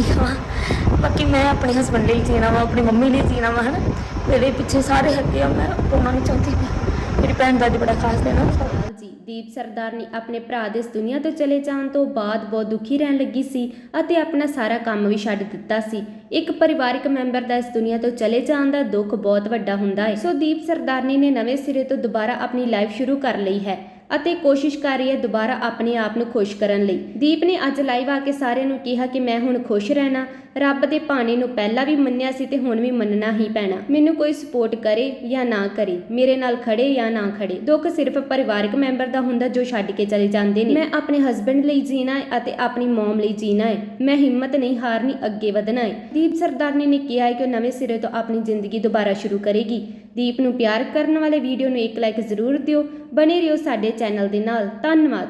ਠੀਕ ਵਾ ਬਾਕੀ ਮੈਂ ਆਪਣੇ ਹਸਬੰਡ ਲਈ ਜੀਣਾ ਵਾ, ਆਪਣੀ ਮੰਮੀ ਲਈ ਜੀਣਾ ਵਾ, ਹਨਾ। ਮੇਰੇ ਪਿੱਛੇ ਸਾਰੇ ਹੈਗੇ ਆ, ਮੈਂ ਉਹਨਾਂ ਨਹੀਂ ਚਾਹੁੰਦੀ ਮੈਂ ਮੇਰੀ ਭੈਣ ਦਾ ਬੜਾ ਖਾਸ ਦਿਨ ਆ। ਜੀ, ਦੀਪ ਸਰਦਾਰ ਆਪਣੇ ਭਰਾ ਦੇ ਇਸ ਦੁਨੀਆ ਤੋਂ ਚਲੇ ਜਾਣ ਤੋਂ ਬਾਅਦ ਬਹੁਤ ਦੁਖੀ ਰਹਿਣ ਲੱਗੀ ਸੀ ਅਤੇ ਆਪਣਾ ਸਾਰਾ ਕੰਮ ਵੀ ਛੱਡ ਦਿੱਤਾ ਸੀ। ਇੱਕ ਪਰਿਵਾਰਕ ਮੈਂਬਰ ਦਾ ਇਸ ਦੁਨੀਆ ਤੋਂ ਚਲੇ ਜਾਣ ਦਾ ਦੁੱਖ ਬਹੁਤ ਵੱਡਾ ਹੁੰਦਾ ਹੈ। ਸੋ ਦੀਪ ਸਰਦਾਰਨੀ ਨੇ ਨਵੇਂ ਸਿਰੇ ਤੋਂ ਦੁਬਾਰਾ ਆਪਣੀ ਲਾਈਫ ਸ਼ੁਰੂ ਕਰ ਲਈ ਹੈ। ਅਤੇ ਕੋਸ਼ਿਸ਼ ਕਰ ਰਹੀ ਹੈ ਦੁਬਾਰਾ ਆਪਣੇ ਆਪ ਨੂੰ ਖੁਸ਼ ਕਰਨ ਲਈ। ਦੀਪ ਨੇ ਅੱਜ ਲਾਈਵ ਆ ਕੇ ਸਾਰਿਆਂ ਨੂੰ ਕਿਹਾ ਕਿ ਮੈਂ ਹੁਣ ਖੁਸ਼ ਰਹਿਣਾ। ਰੱਬ ਦੇ ਪਾਣੀ ਨੂੰ ਪਹਿਲਾਂ ਵੀ ਮੰਨਿਆ ਸੀ ਤੇ ਹੁਣ ਵੀ ਮੰਨਣਾ ਹੀ ਪੈਣਾ। ਮੈਨੂੰ ਕੋਈ ਸਪੋਰਟ ਕਰੇ ਜਾਂ ਨਾ ਕਰੇ, ਮੇਰੇ ਨਾਲ ਖੜੇ ਜਾਂ ਨਾ ਖੜੇ। ਦੁੱਖ ਸਿਰਫ ਪਰਿਵਾਰਕ ਮੈਂਬਰ ਦਾ ਹੁੰਦਾ ਜੋ ਛੱਡ ਕੇ ਚਲੇ ਜਾਂਦੇ ਨੇ। ਮੈਂ ਆਪਣੇ ਹਸਬੰਡ ਲਈ ਜੀਣਾ ਹੈ ਅਤੇ ਆਪਣੀ ਮਮ ਲਈ ਜੀਣਾ ਹੈ। ਮੈਂ ਹਿੰਮਤ ਨਹੀਂ ਹਾਰਨੀ ਅੱਗੇ ਵਧਣਾ ਹੈ। ਦੀਪ ਸਰਦਾਰਨੀ ਨੇ ਕਿਹਾ ਹੈ ਕਿ ਉਹ ਨਵੇਂ ਸਿਰੇ ਤੋਂ ਆਪਣੀ ਜ਼ਿੰਦਗੀ ਦੁਬਾਰਾ ਸ਼ੁਰੂ ਕਰੇਗੀ। ਦੀਪ ਨੂੰ ਪਿਆਰ ਕਰਨ ਵਾਲੇ ਵੀਡੀਓ ਨੂੰ ਇੱਕ ਲਾਈਕ ਜ਼ਰੂਰ ਦਿਓ। ਬਣੇ ਰਹੋ ਸਾਡੇ ਚੈਨਲ ਦੇ ਨਾਲ। ਧੰਨਵਾਦ।